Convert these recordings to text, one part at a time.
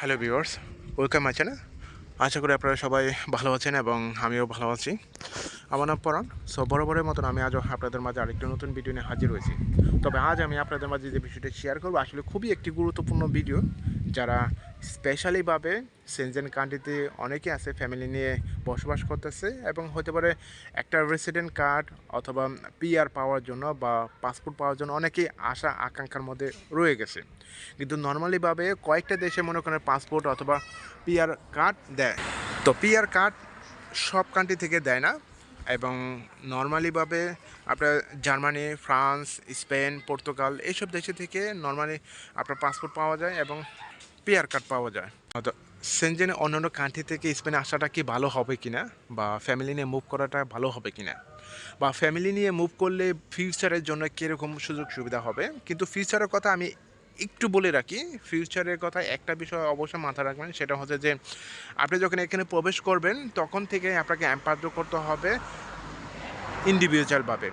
Hello viewers welcome আছে না আশা করি আপনারা সবাই ভালো আছেন এবং আমিও ভালো আছি। আমার নাম পরাণ। সো বরাবরের মতন আমি আজও আপনাদের মাঝে আরেকটি নতুন ভিডিও নিয়ে হাজির হয়েছি। তবে আজ আমি আপনাদের মাঝে যে বিষয়টি শেয়ার করব, আসলে খুবই একটি গুরুত্বপূর্ণ ভিডিও যারা স্পেশালিভাবে সেনজেন কান্ট্রিতে অনেকে আছে ফ্যামিলি নিয়ে বসবাস করতেছে এবং হতে পারে একটা রেসিডেন্ট কার্ড অথবা পিআর পাওয়ার জন্য বা পাসপোর্ট পাওয়ার জন্য অনেকেই আশা, আকাঙ্ক্ষার মধ্যে রয়ে গেছে। কিন্তু নর্মালিভাবে কয়েকটা দেশে মনে করেন পাসপোর্ট অথবা পিআর কার্ড দেয়। তো পিআর কার্ড সব কান্ট্রি থেকে দেয় না এবং নর্মালিভাবে আপনার জার্মানি ফ্রান্স স্পেন পর্তুগাল এইসব দেশে থেকে নর্মালি আপনার পাসপোর্ট পাওয়া যায় এবং পিআর কার্ড পাওয়া যায়। তো সেনজেনে অন্যান্য কান্ট্রি থেকে স্পেনে আসাটা কি ভালো হবে কিনা? বা ফ্যামিলি নিয়ে মুভ করাটা ভালো হবে কিনা? বা ফ্যামিলি নিয়ে মুভ করলে ফিউচারের জন্য কীরকম সুযোগ সুবিধা হবে? কিন্তু ফিউচারের কথা আমি একটু বলে রাখি ফিউচারের কথা একটা বিষয় অবশ্যই মাথায় রাখবেন, সেটা হচ্ছে যে আপনি যখন এখানে প্রবেশ করবেন, তখন থেকে আপনাকে অ্যাম্পার্য করতে হবে ইন্ডিভিজুয়ালভাবে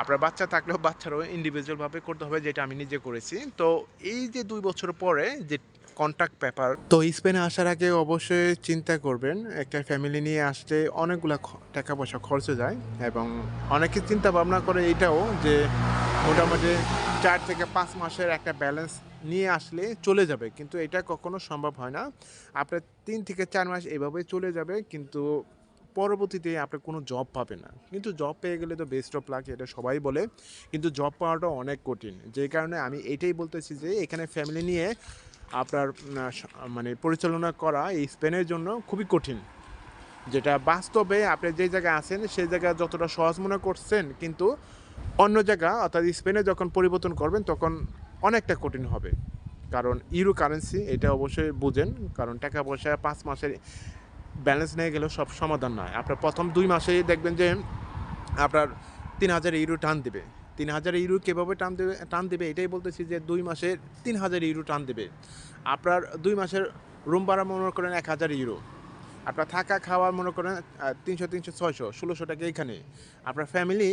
আপনার বাচ্চা থাকলেও বাচ্চারও ইন্ডিভিজুয়ালভাবে করতে হবে, যেটা আমি নিজে করেছি। তো এই যে দুই বছর পরে যে কন্ট্যাক্ট পেপার তো স্পেনে আসার আগে অবশ্যই চিন্তা করবেন, একটা ফ্যামিলি নিয়ে আসতে অনেকগুলো টাকা পয়সা খরচ যায় এবং অনেকে চিন্তা ভাবনা করে এটাও যে মোটামুটি চার থেকে পাঁচ মাসের একটা ব্যালেন্স নিয়ে আসলে চলে যাবে। কিন্তু এটা কখনো সম্ভব হয় না। আপনার তিন থেকে চার মাস এভাবেই চলে যাবে, কিন্তু পরবর্তীতে আপনি কোনো জব পাবে না। কিন্তু জব পেয়ে গেলে তো বেস্ট অফ লাক এটা সবাই বলে। কিন্তু জব পাওয়াটা অনেক কঠিন। যে কারণে আমি এটাই বলতেছি যে এখানে ফ্যামিলি নিয়ে আপনার মানে পরিচালনা করা এই স্পেনের জন্য খুবই কঠিন। যেটা বাস্তবে আপনি যে জায়গায় আছেন, সেই জায়গায় যতটা সহজ মনে করছেন, কিন্তু অন্য জায়গা, অর্থাৎ স্পেনে যখন পরিবর্তন করবেন, তখন অনেকটা কঠিন হবে। কারণ ইউরো কারেন্সি, এটা অবশ্যই বুঝেন, কারণ টাকা পয়সা পাঁচ মাসের ব্যালেন্স নিয়ে গেলেও সব সমাধান নয়। আপনার প্রথম দুই মাসেই দেখবেন যে আপনার তিন হাজার ইউরো টান দেবে। তিন হাজার ইউরো কীভাবে টান দেবে টান দেবে, এটাই বলতেছি যে দুই মাসে তিন হাজার ইউরো টান দেবে। আপনার দুই মাসের রুম ভাড়া মনে করেন এক হাজার ইউরো। আপনার থাকা খাওয়া মনে করেন তিনশো তিনশো, ছয়শো, ষোলোশো টাকা এখানে। আপনার ফ্যামিলি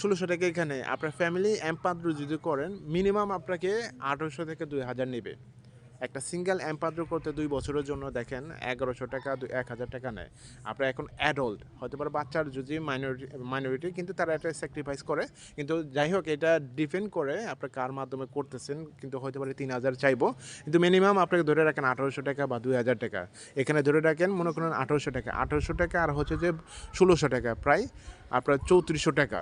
ষোলোশো টাকা এখানে। আপনার ফ্যামিলি এম্পাদ্র যদি করেন মিনিমাম আপনাকে আঠেরোশো থেকে দুই হাজার নেবে। একটা সিঙ্গেল অ্যাম্পাদ্র করতে দুই বছরের জন্য দেখেন এগারোশো টাকা এক হাজার টাকা নেয়। আপনার এখন অ্যাডল্ট হতে পারে বাচ্চার যদি মাইনরিটি মাইনরিটি কিন্তু তারা একটা স্যাক্রিফাইস করে। কিন্তু যাই হোক, এটা ডিপেন্ড করে আপনার কার মাধ্যমে করতেছেন, কিন্তু হতে পারে তিন হাজার চাইব। কিন্তু মিনিমাম আপনাকে ধরে রাখেন আঠারোশো টাকা বা দুই হাজার টাকা। এখানে ধরে রাখেন, মনে করেন আঠারোশো টাকা। আঠারোশো টাকা আর হচ্ছে যে ষোলোশো টাকা প্রায়, আপনার চৌত্রিশশো টাকা।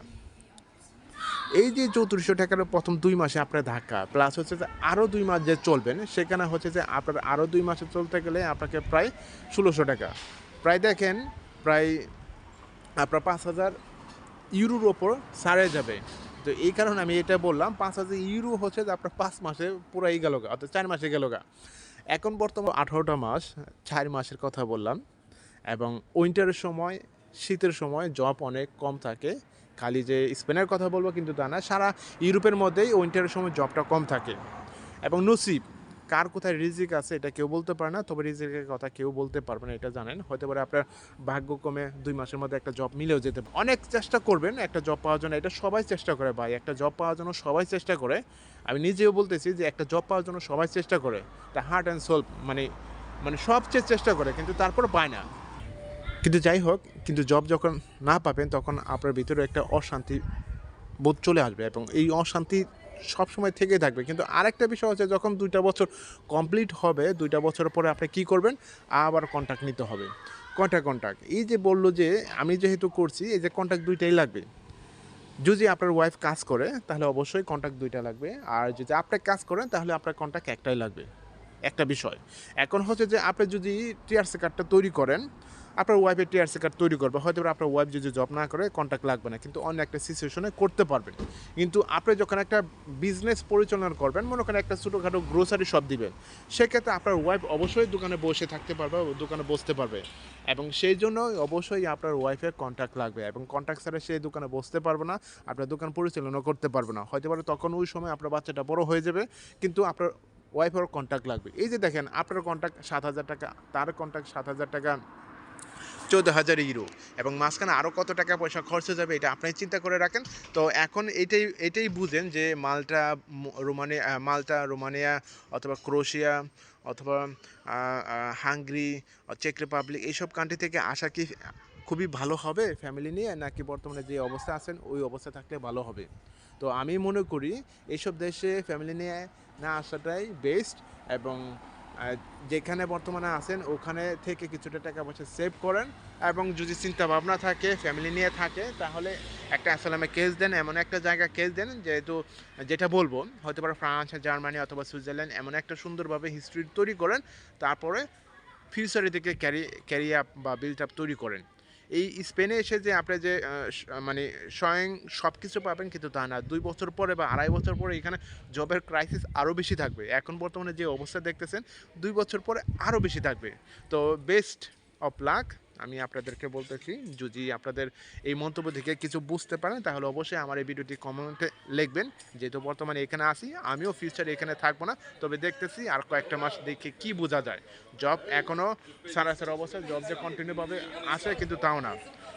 এই যে চৌত্রিশশো টাকার প্রথম দুই মাসে আপনার ধাক্কা প্লাস হচ্ছে যে আরও দুই মাস যে চলবেন সেখানে হচ্ছে যে আপনার আরও দুই মাসে চলতে গেলে আপনাকে প্রায় ষোলোশো টাকা। প্রায় দেখেন, প্রায় আপনার পাঁচ হাজার ইউরোর ওপর সারে যাবে। তো এই কারণে আমি এটা বললাম, পাঁচ হাজার ইউরো হচ্ছে যে আপনার পাঁচ মাসে পুরাই গেল গা, অর্থাৎ চার মাসে গেল গা। এখন বর্তমান আঠারোটা মাস, চার মাসের কথা বললাম, এবং উইন্টারের সময়, শীতের সময় জব অনেক কম থাকে খালি যে স্পেনের কথা বলব কিন্তু তা না, সারা ইউরোপের মধ্যেই উইন্টারের সময় জবটা কম থাকে। এবং নসিব, কার কোথায় রিজিক আছে এটা কেউ বলতে পারে না, তবে রিজিকের কথা কেউ বলতে পারবে না, এটা জানেন। হতে পারে আপনার ভাগ্যক্রমে দুই মাসের মধ্যে একটা জব মিলেও যেতে পারে। অনেক চেষ্টা করবেন একটা জব পাওয়ার জন্য, এটা সবাই চেষ্টা করে ভাই, একটা জব পাওয়ার জন্য সবাই চেষ্টা করে। আমি নিজেও বলতেছি যে একটা জব পাওয়ার জন্য সবাই চেষ্টা করে, তা হার্ট অ্যান্ড সোল মানে মানে সবচেয়ে চেষ্টা করে, কিন্তু তারপর পায় না। কিন্তু যাই হোক, কিন্তু জব যখন না পাবেন, তখন আপনার ভিতরে একটা অশান্তি বোধ চলে আসবে এবং এই অশান্তি সবসময় থেকেই থাকবে। কিন্তু আরেকটা বিষয় হচ্ছে, যখন দুইটা বছর কমপ্লিট হবে, দুইটা বছর পরে আপনি কি করবেন? আবার কন্ট্যাক্ট নিতে হবে। কয়টা কন্ট্যাক্ট এই যে বলল যে, আমি যেহেতু করছি, এই যে কন্ট্যাক্ট দুইটাই লাগবে। যদি আপনার ওয়াইফ কাজ করে, তাহলে অবশ্যই কন্ট্যাক্ট দুইটা লাগবে। আর যদি আপনি কাজ করেন, তাহলে আপনার কন্ট্যাক্ট একটাই লাগবে। একটা বিষয়। এখন হচ্ছে যে, আপনি যদি টিআরসি কার্ডটা তৈরি করেন আপনার ওয়াইফের টিআরসি কার্ড তৈরি করবে, হয়তো আপনার ওয়াইফ যদি জব না করে কন্ট্যাক্ট লাগবে না, কিন্তু অন্য একটা সিচুয়েশনে করতে পারবেন কিন্তু আপনি যখন একটা বিজনেস পরিচালনা করবেন, মনে করেন একটা ছোটোখাটো গ্রোসারি শপ দিবেন, সেক্ষেত্রে আপনার ওয়াইফ অবশ্যই দোকানে বসে থাকতে পারবে দোকানে বসতে পারবে। এবং সেই জন্য অবশ্যই আপনার ওয়াইফের কন্ট্যাক্ট লাগবে এবং কন্ট্যাক্ট ছাড়া সেই দোকানে বসতে পারবে না, আপনার দোকান পরিচালনা করতে পারবে না। হয়তো পারে তখন ওই সময় আপনার বাচ্চাটা বড় হয়ে যাবে, কিন্তু আপনার ওয়াইফের কন্ট্যাক্ট লাগবে। এই যে দেখেন, আপনার কন্ট্যাক্ট সাত হাজার টাকা, তার কন্ট্যাক্ট সাত হাজার টাকা চোদ্দ হাজার ইউরো এবং মাঝখানে আরও কত টাকা পয়সা খরচ হয়ে যাবে এটা আপনি চিন্তা করে রাখেন। তো এখন এটাই এটাই বুঝেন যে মালটা রোমানিয়া মালটা রোমানিয়া অথবা ক্রোশিয়া অথবা হাঙ্গরি, চেক রিপাবলিক এইসব কান্ট্রি থেকে আসা কি খুবই ভালো হবে ফ্যামিলি নিয়ে? নাকি বর্তমানে যে অবস্থা আছেন, ওই অবস্থা থাকলে ভালো হবে? তো আমি মনে করি এইসব দেশে ফ্যামিলি নিয়ে না আসাটাই বেস্ট এবং যেখানে বর্তমানে আছেন, ওখানে থেকে কিছুটা টাকা পয়সা সেভ করেন এবং যদি চিন্তা ভাবনা থাকে ফ্যামিলি নিয়ে থাকে, তাহলে একটা অ্যাসালামে কেস দেন, এমন একটা জায়গা কেস দেন, যেহেতু যেটা বলব, হয়তো পারে ফ্রান্স, জার্মানি অথবা সুইজারল্যান্ড এমন একটা সুন্দরভাবে হিস্ট্রি তৈরি করেন, তারপরে ফিউচারের দিকে ক্যারি ক্যারি আপ বা বিল্ড আপ তৈরি করেন। এই স্পেনে এসে যে আপনি যে মানে স্বয়ং সব কিছু পাবেন কিন্তু তা না। দুই বছর পরে বা আড়াই বছর পরে এখানে জবের ক্রাইসিস আরও বেশি থাকবে। এখন বর্তমানে যে অবস্থা দেখতেছেন, দুই বছর পরে আরও বেশি থাকবে। তো বেস্ট অফ লাক আমি আপনাদেরকে বলতেছি, যদি আপনাদের এই মন্তব্য থেকে কিছু বুঝতে পারেন, তাহলে অবশ্যই আমার এই ভিডিওটি কমেন্টে লিখবেন। যেহেতু বর্তমানে এখানে আসি আমিও ফিউচারে এখানে থাকব না, তবে দেখতেছি আর কয়েকটা মাস দেখে কি বোঝা যায়। জব এখনও সারা সারা অবস্থায় জব যে কন্টিনিউভাবে আসে কিন্তু তাও না।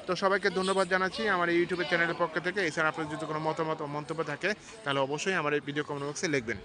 তো সবাইকে ধন্যবাদ জানাচ্ছি আমার এই ইউটিউবের চ্যানেলের পক্ষ থেকে। এছাড়া আপনার যদি কোনো মতামত মন্তব্য থাকে, তাহলে অবশ্যই আমার এই ভিডিও কমেন্ট বক্সে লিখবেন।